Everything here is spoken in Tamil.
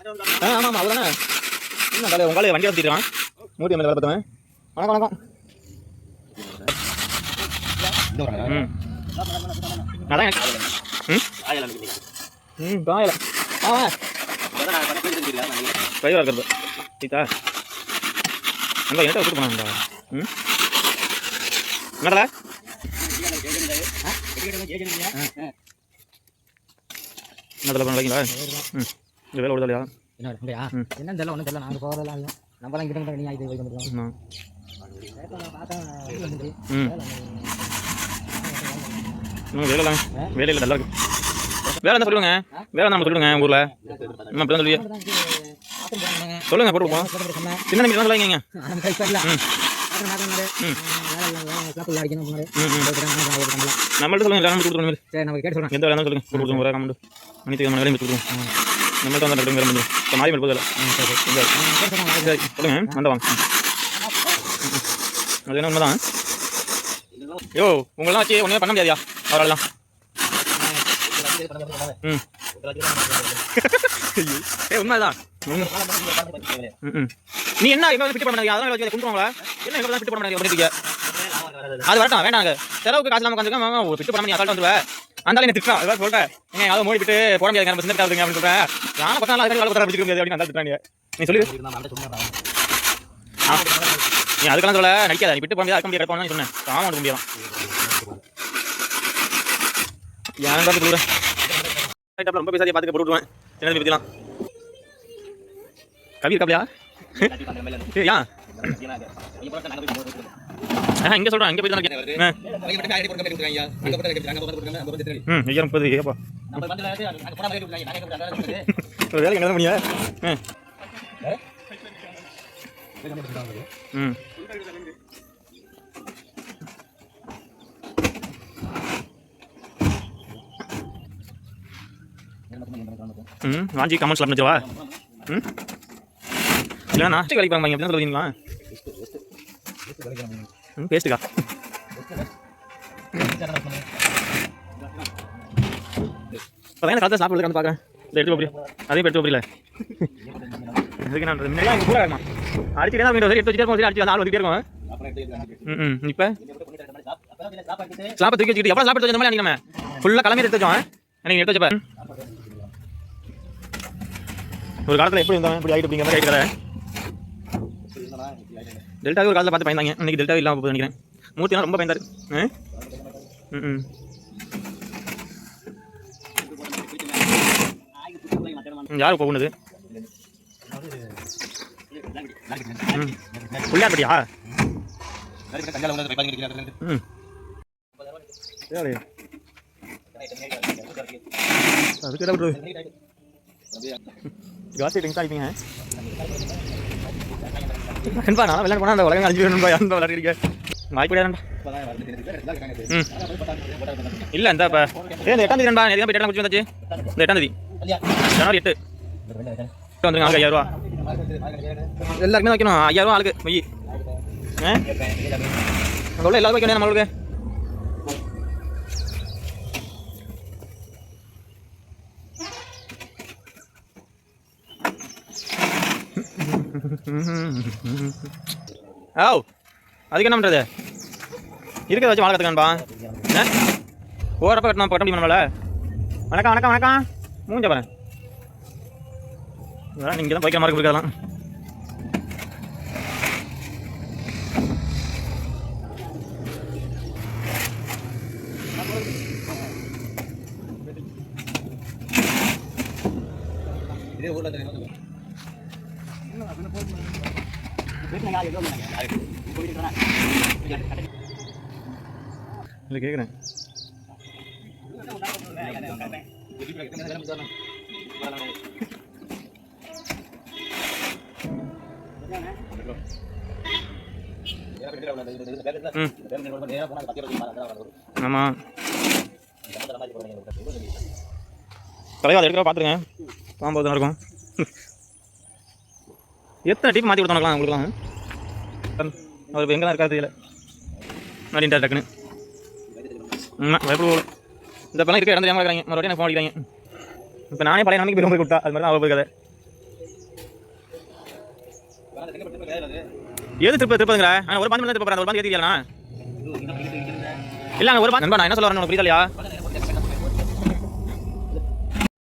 ஆ ஆமாம் ஆமாம் அவ்வளோதானே என்ன காலை உங்களை வண்டி வச்சுருக்கான் மூட்டி மேலே பார்த்தவன் வணக்கம் வணக்கம். ம். அதான் எனக்கு ம் ம் காயல ஆ டிரைவராக இருக்கிறது. சீதா. அங்கே என்கிட்ட வச்சுட்டு போனாங்க ம்? என்னடா? என்னதில் பண்ண வைங்களா ம். இந்த வேலை விடுதலையா என்ன இல்லையா ம். என்னன்னு தெரியல ஒன்றும் தெரியல நாங்கள் போகிறதெல்லாம் இல்லை நம்மளாம் கிட்ட நீ இது வைக்க முடியும் ம் பார்த்தா இது வந்துச்சு. ம் இன்னும் வேலை இல்லாம வேலை இல்லை நல்லா இருக்கு வேலை இருந்தால் சொல்லுங்க வேலை நம்ம சொல்லுங்க ஊரில் நம்ம அப்படி தான். சொல்லுங்க போட்டு போவோம் போட்டு சொன்னேன். சின்ன நம்பி தான் சொல்லுவீங்க நம்ம கை படல. ம். அப்புறம் நான் சொன்னாரு, ம். வேலை இல்லை, வேலை கிளப்பில் அடிக்கணும் சொன்னாரு. ம் ம் போயிட்டு நான் ஒரு சம்பளம். நம்மள்ட்ட சொல்லுங்க இல்லை நம்ம கொடுத்துருவோம் சரி நம்ம கேட்டு சொல்கிறேன் எந்த வேலை சொல்லுங்க கொடுத்துருவோம் ஒரு கமெண்ட் அனைத்து விதமான வேலையும் கொடுத்துருவோம் நம்மள்ட்ட வந்து ரெண்டு வேலை முடியும் இப்போ மாறி மேல் போதில்லை சரி சொல்லுங்க. வந்த வாங்க. அது என்ன உண்மைதான்? யோ உங்களெல்லாம் வச்சு ஒன்றுமே பண்ண முடியாதியா அவராலாம் ம். ஏ உண்மைதான். நீ என்ன எங்க பிட்டு பண்ண மாட்டீங்க அதெல்லாம் வச்சு கொடுத்துருவாங்களா? என்ன எங்க பிட்டு பண்ண மாட்டீங்க பண்ணிட்டீங்க அது வரட்டும் வேண்டாங்க செலவுக்கு காசு இல்லாம உட்காந்துருக்கேன் பிட்டு பண்ண நீ அசால்ட்டு வந்துருவேன் அந்தாலும் என்ன திட்டுறான். அதான் சொல்லிட்டேன் நீங்க யாரும் மூடி விட்டு போட முடியாது நம்ம சின்ன அப்படின்னு சொல்றேன். நான் பசங்க எல்லாம் வேலை பிடிச்சிக்க முடியாது அப்படின்னு அந்த திட்டுறாங்க நீ நீ அதுக்கெல்லாம் சொல்ல நடிக்காத. நீ விட்டு போக முடியாது அக்க முடியாது சொன்னேன். ஆமா எடுக்க முடியலாம். யாரும் பார்த்து கொடுக்குறேன் ரொம்ப பேசாதே பார்த்துக்க போட்டு விட்டுருவேன். பற்றிலாம் கவி இருக்காப்லையா? ஏன் இங்கே சொல்கிறேன் இங்கே போய் தான். ம் ஐயா முப்பது ஒரு வேலைக்கு என்ன பண்ணியா? ம். ம் வாஞ்சி கமெண்ட்ஸ் பண்ணிச்சவா ம். இல்லைண்ணா வேலைக்கு போகிறாங்க அப்படி தான் சொல்லுவீங்களா? பேஸ்ட்டுக்கா? இப்போ தான் காலத்தில் சாப்பிட்டு வந்து பார்க்குறேன். இதை எடுத்து போறீங்க அதையும் எடுத்து போறீங்களே எதுக்கு நான் முன்னாடி எங்கள் கூட இருக்கணும் அடிச்சுட்டே தான் எடுத்து வச்சுட்டே இருக்கும் அடிச்சு ஆள் வந்துட்டே இருக்கும். ம் இப்போ? சாப்பாடு தூக்கி வச்சுக்கிட்டு எவ்வளோ சாப்பிட்டு வச்சு மாதிரி நம்ம ஃபுல்லாக கிளம்பி எடுத்து வச்சோம் எனக்கு எடுத்து வச்சப்ப ஒரு காலத்தில் எப்படி இருந்தாங்க இப்படி ஆகிட்டு அப்படிங்கிற மாதிரி ஆகிட்டு டெல்டாவே ஒரு காலத்தில் பார்த்து பயந்தாங்க. இன்னைக்கு டெல்டாவே இல்லாமல் போகுது நினைக்கிறேன். மூர்த்திலாம் ரொம்ப பயந்தாரு? ம் ம். யார் இப்போ போனது? புள்ளியார்பட்டியா ம். அதுக்கு காசு டென்ஷன் ஆகிப்பீங்க கண்டிப்பா நான் விளையாட போனால் அந்த உலகம் அஞ்சு வேணும்பா அந்த விளையாடுறீங்க வாய்ப்பு கிடையாதுப்பா ம். இல்லை இந்த இப்போ ஏ இந்த எட்டாம் தேதி நண்பா எதுவும் போயிட்டு குடிச்சு வந்தாச்சு. இந்த எட்டாம் தேதி. ஜனவரி எட்டு. வந்துருங்க ஆளுக்கு ஐயாயிரம் எல்லாருக்குமே வைக்கணும் ஐயாயிரம் ரூபா ஆளுக்கு வை ஆ? உள்ள வைக்கணும் நம்மளுக்கு ஓ அதுக்கு என்ன பண்ணுறது இருக்கிறத வச்சு வாழ கற்றுக்கான்பா ஓரப்ப கட்டணும் கட்ட முடியும் நம்மளால? வணக்கம் வணக்கம் வணக்கம். மூஞ்ச பாரு. நீங்கள் தான் போய்க்கிற மாதிரி இருக்கலாம் இல்லை கேட்குறேன். ஆமாம் தலைவா அதை எடுக்க பார்த்துருங்க. பாம்பு தான் இருக்கும். எத்தனை டிப் மாற்றி கொடுத்தோம் உங்களுக்குலாம் அவர் இப்போ எங்கெல்லாம் இருக்காது தெரியல. அப்படின்ட்டு டக்குன்னு. ஆமாம் இந்த பழம் இருக்க இடம் தெரியாமல் இருக்கிறாங்க. மறுபடியும் எனக்கு ஃபோன் அடிக்கிறாங்க. இப்போ நானே பழைய நம்பிக்கை போய் கொடுத்தா அது மாதிரி தான் அவள் கதை. எது திருப்ப திருப்பதுங்களா ஆனால் ஒரு பாந்து திருப்ப போறேன் ஒரு பாந்து ஏத்திக்கலண்ணா இல்லங்க ஒரு பாந்து நான் என்ன சொல்ல வரேன் உங்களுக்கு புரியலையா